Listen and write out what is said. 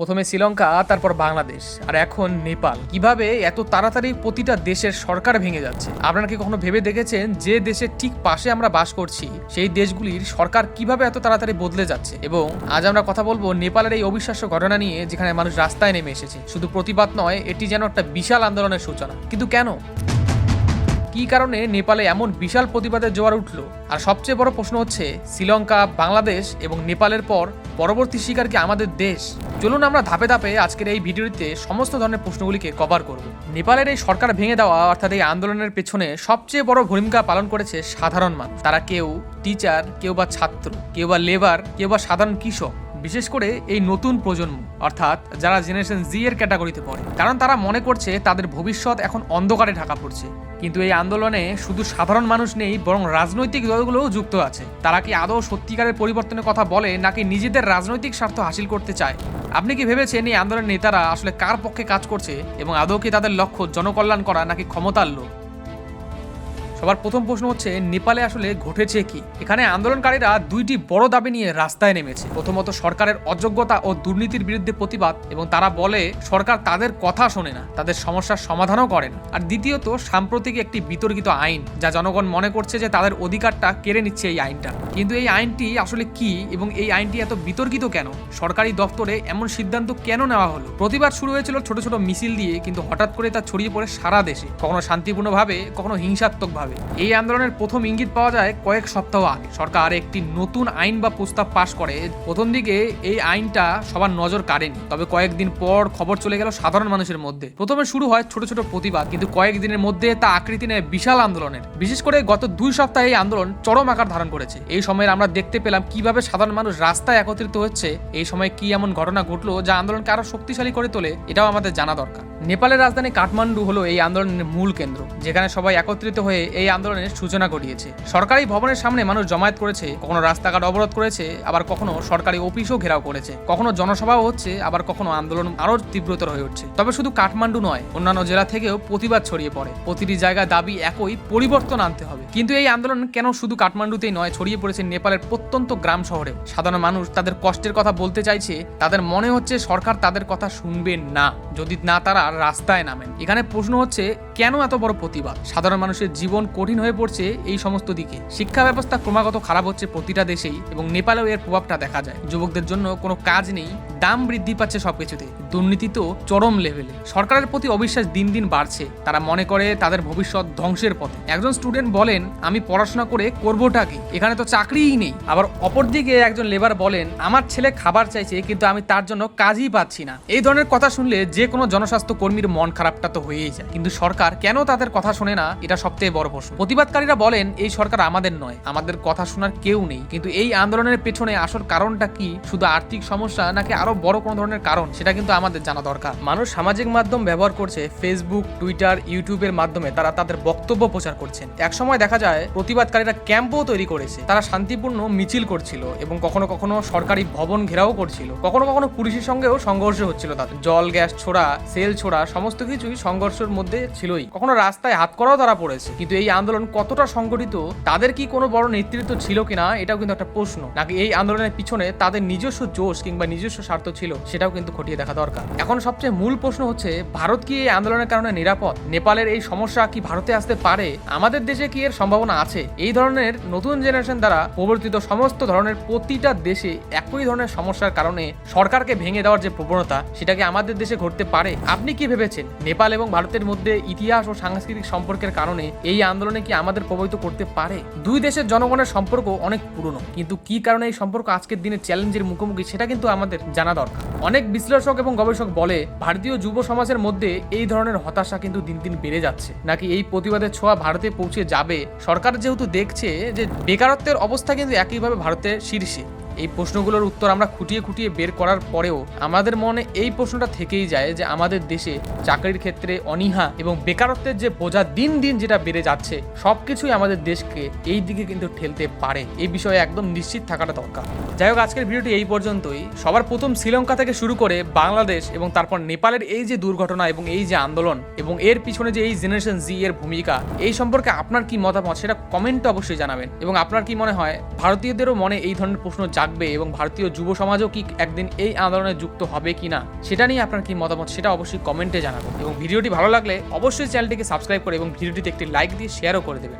প্রথমে শ্রীলঙ্কা, তারপর বাংলাদেশ আর এখন নেপাল। কীভাবে এত তাড়াতাড়ি প্রতিটা দেশের সরকার ভেঙে যাচ্ছে? আপনারা কি কখনো ভেবে দেখেছেন যে দেশের ঠিক পাশে আমরা বাস করছি? সেই দেশগুলির সরকার কীভাবে এত তাড়াতাড়ি বদলে যাচ্ছে? এবং আজ আমরা কথা বলব নেপালের এই অবিশ্বাস্য ঘটনা নিয়ে, যেখানে মানুষ রাস্তায় নেমে এসেছে। শুধু প্রতিবাদ নয়, এটি যেন একটা বিশাল আন্দোলনের সূচনা। কিন্তু কেন? কি কারণে নেপালে এমন বিশাল প্রতিবাদের জোয়ার উঠল? আর সবচেয়ে বড় প্রশ্ন হচ্ছে, শ্রীলঙ্কা, বাংলাদেশ এবং নেপালের পর পরবর্তী শিকার কি আমাদের দেশ? চলুন আমরা ধাপে ধাপে আজকের এই ভিডিওতে সমস্ত ধরনের প্রশ্নগুলিকে কভার করব। নেপালের এই সরকার ভেঙে দেওয়া, অর্থাৎ এই আন্দোলনের পেছনে সবচেয়ে বড় ভূমিকা পালন করেছে সাধারণ মানুষ। তারা কেউ টিচার কেউ বা ছাত্র, কেউ বা লেবার কেউ বা সাধারণ কৃষক। বিশেষ করে এই নতুন প্রজন্ম, অর্থাৎ যারা জেনারেশন জি এর ক্যাটাগরিতে পড়ে, কারণ তারা মনে করছে তাদের ভবিষ্যৎ এখন অন্ধকারে ঢাকা পড়ছে। কিন্তু এই আন্দোলনে শুধু সাধারণ মানুষ নেই, বরং রাজনৈতিক দলগুলোও যুক্ত আছে। তারা কি আদৌ সত্যিকারের পরিবর্তনের কথা বলে, নাকি নিজেদের রাজনৈতিক স্বার্থ হাসিল করতে চায়? আপনি কি ভেবেছেন এই আন্দোলনের নেতারা আসলে কার পক্ষে কাজ করছে, এবং আদৌ কি তাদের লক্ষ্য জনকল্যাণ করা নাকি ক্ষমতার লোক সবার প্রথম প্রশ্ন হচ্ছে, নেপালে আসলে ঘটেছে কি? এখানে আন্দোলনকারীরা দুইটি বড় দাবি নিয়ে রাস্তায় নেমেছে। প্রথমত, সরকারের অযোগ্যতা ও দুর্নীতির বিরুদ্ধে প্রতিবাদ এবং তারা বলে, সরকার তাদের কথা শোনে না, তাদের সমস্যার সমাধানও করে না। আর দ্বিতীয়ত, সাম্প্রতিক একটি বিতর্কিত আইন, যা জনগণ মনে করছে যে তাদের অধিকারটা কেড়ে নিচ্ছে এই আইনটা। কিন্তু এই আইনটি আসলে কি এবং এই আইনটি এত বিতর্কিত কেন? সরকারি দপ্তরে এমন সিদ্ধান্ত কেন নেওয়া হলো? প্রতিবাদ শুরু হয়েছিল ছোট ছোট মিছিল দিয়ে, কিন্তু হঠাৎ করে তা ছড়িয়ে পড়ে সারা দেশে। কখনো শান্তিপূর্ণভাবে, কখনো হিংসাত্মকভাবে। এই আন্দোলনের প্রথম ইঙ্গিত পাওয়া যায় কয়েক সপ্তাহ আগে। সরকার একটি নতুন আইন বা প্রস্তাব পাশ করে। প্রথম দিকে এই আইনটা সবার নজর কাড়েনি। তবে কয়েকদিন পর খবর চলে গেল সাধারণ মানুষের মধ্যে। প্রথমে শুরু হয় ছোট ছোট প্রতিবাদ, কিন্তু কয়েকদিনের মধ্যে তা আকৃতি নেয় বিশাল আন্দোলনের। বিশেষ করে গত দুই সপ্তাহে এই আন্দোলন চরম আকার ধারণ করেছে। এই সময়ের আমরা দেখতে পেলাম কীভাবে সাধারণ মানুষ রাস্তায় একত্রিত হচ্ছে। এই সময় কি এমন ঘটনা ঘটলো যা আন্দোলনকে আরও শক্তিশালী করে তোলে, এটাও আমাদের জানা দরকার। নেপালের রাজধানী কাঠমান্ডু হলো এই আন্দোলনের মূল কেন্দ্র, যেখানে সবাই একত্রিত হয়ে এই আন্দোলনের সূচনা ঘটিয়েছে সরকারি ভবনের সামনে মানুষ জমায়েত করেছে, কখনো রাস্তাঘাট অবরোধ করেছে, আবার কখনো সরকারি অফিসও ঘেরাও করেছে। কখনো জনসভাও হচ্ছে, আবার কখনো আন্দোলন আরও তীব্রতর হয়ে উঠছে। তবে শুধু কাঠমান্ডু নয়, অন্যান্য জেলা থেকেও প্রতিবাদ ছড়িয়ে পড়ে। প্রতিটি জায়গায় দাবি একই, পরিবর্তন আনতে হবে। কিন্তু এই আন্দোলন কেন শুধু কাঠমান্ডুতেই নয়, ছড়িয়ে পড়েছে নেপালের প্রত্যন্ত গ্রাম শহরে সাধারণ মানুষ তাদের কষ্টের কথা বলতে চাইছে, তাদের মনে হচ্ছে সরকার তাদের কথা শুনবে না। যদি না তারা রাস্তায় নামেন। এখানে প্রশ্ন হচ্ছে কেন এত বড় প্রতিবাদ? সাধারণ মানুষের জীবন কঠিন হয়ে পড়ছে এই সমস্ত দিকে। শিক্ষা ব্যবস্থা ক্রমাগত খারাপ হচ্ছে প্রতিটা দেশেই এবং নেপালেও এর প্রভাবটা দেখা যায়। যুবকদের জন্য কোনো কাজ নেই, দাম বৃদ্ধি পাচ্ছে সবকিছুতে। দুর্নীতি তো চরম লেভেলে। সরকারের প্রতি অবিশ্বাস দিন দিন বাড়ছে। তারা মনে করে তাদের ভবিষ্যৎ ধ্বংসের পথে। একজন স্টুডেন্ট বলেন, আমি পড়াশোনা করে করবোটা কি এখানে তো চাকরিই নেই। আবার অপরদিকে একজন লেবার বলেন, আমার ছেলে খাবার চাইছে, কিন্তু আমি তার জন্য কাজই পাচ্ছি না। এই ধরনের কথা শুনলে যে কোনো জনস্বাস্থ্য কর্মীর মন খারাপটা তো হয়েই যায়। কিন্তু সরকার কেন তাদের কথা শোনে না? এটা সবথেকে বড় প্রশ্ন। প্রতিবাদকারীরা বলেন, এই সরকার আমাদের নয়। আমাদের কথা শোনার কেউ নেই। কিন্তু এই আন্দোলনের পেছনে আসল কারণটা কি? শুধু আর্থিক সমস্যা নাকি আরও বড় কোনো ধরনের কারণ? সেটা কিন্তু আমাদের জানা দরকার। মানুষ সামাজিক মাধ্যম ব্যবহার করছে ফেসবুক টুইটার ইউটিউবের মাধ্যমে। তারা তাদের বক্তব্য প্রচার করছেন। একসময় দেখা যায়, প্রতিবাদকারীরা ক্যাম্পও তৈরি করেছে। তারা শান্তিপূর্ণ মিছিল করছিল এবং কখনো কখনো সরকারি ভবন ঘেরাও করছিল। কখনো কখনো পুলিশের সঙ্গেও সংঘর্ষ হচ্ছিল তাদের। জল, গ্যাস ছোড়া, সেল ছোড়া, সমস্ত কিছুই সংঘর্ষের মধ্যে ছিলই কখনো রাস্তায় হাত করাও তারা পড়েছে। কিন্তু এই আন্দোলন কতটা সংগঠিত, তাদের কি কোনো বড় নেতৃত্ব ছিল কিনা, এটাও কিন্তু একটা প্রশ্ন। নাকি এই আন্দোলনের পিছনে তাদের নিজস্ব জোশ কিংবা নিজস্ব স্বার্থ ছিল, সেটাও কিন্তু খতিয়ে দেখা দরকার। এখন সবচেয়ে মূল প্রশ্ন হচ্ছে, ভারত কি এই আন্দোলনের কারণে নিরাপদ? নেপালের এই সমস্যা কি ভারতে আসতে পারে? আমাদের দেশে কি এর সম্ভাবনা আছে? এই ধরনের নতুন জেনারেশন দ্বারা প্রবর্তিত সমস্ত ধরনের প্রতিটা দেশে একই ধরনের সমস্যার কারণে সরকারকে ভেঙে দেওয়ার যে প্রবণতা সেটাকে আমাদের দেশে ঘটতে পারে? আপনি কি ভেবেছেন? নেপাল এবং ভারতের মধ্যে ইতিহাস ও সাংস্কৃতিক সম্পর্কের কারণে এই আন্দোলনে কি আমাদের প্রভাবিত করতে পারে? দুই দেশের জনগণের সম্পর্ক অনেক পুরনো, কিন্তু কি কারণে এই সম্পর্ক আজকের দিনে চ্যালেঞ্জের মুখোমুখি সেটা কিন্তু আমাদের জানা দরকার। অনেক বিশ্লেষক এবং গবেষক বলে, ভারতীয় যুব সমাজের মধ্যে এই ধরনের হতাশা কিন্তু দিন দিন বেড়ে যাচ্ছে। নাকি এই প্রতিবাদের ছোঁয়া ভারতে পৌঁছে যাবে? সরকার যেহেতু দেখছে যে বেকারত্বের অবস্থা কিন্তু একইভাবে ভারতের শীর্ষে। এই প্রশ্নগুলোর উত্তর আমরা খুঁটিয়ে খুঁটিয়ে বের করার পরেও আমাদের মনে এই প্রশ্নটা থেকেই যায় যে আমাদের দেশে চাকরির ক্ষেত্রে অনীহা এবং বেকারত্বের যে বোঝা দিন দিন যেটা বেড়ে যাচ্ছে, সবকিছুই আমাদের দেশকে এই দিকে কিন্তু ঠেলতে পারে। এই বিষয়ে একদম নিশ্চিত থাকাটা দরকার। যাই হোক, আজকের ভিডিওটি এই পর্যন্তই। সবার প্রথম শ্রীলঙ্কা থেকে শুরু করে বাংলাদেশ এবং তারপর নেপালের এই যে দুর্ঘটনা এবং এই যে আন্দোলন এবং এর পিছনে যে এই জেনারেশন জি এর ভূমিকা, এই সম্পর্কে আপনার কি মতামত সেটা কমেন্টে অবশ্যই জানাবেন। এবং আপনার কি মনে হয়, ভারতীয়দেরও মনে এই ধরনের প্রশ্ন জাগে রাখবে এবং ভারতীয় যুব সমাজও কি একদিন এই আন্দোলনে যুক্ত হবে কি না, সেটা নিয়ে আপনার কি মতামত সেটা অবশ্যই কমেন্টে জানাবেন। এবং ভিডিওটি ভালো লাগলে অবশ্যই চ্যানেলটিকে সাবস্ক্রাইব করে এবং ভিডিওটিতে একটি লাইক দিয়ে শেয়ারও করে দেবেন।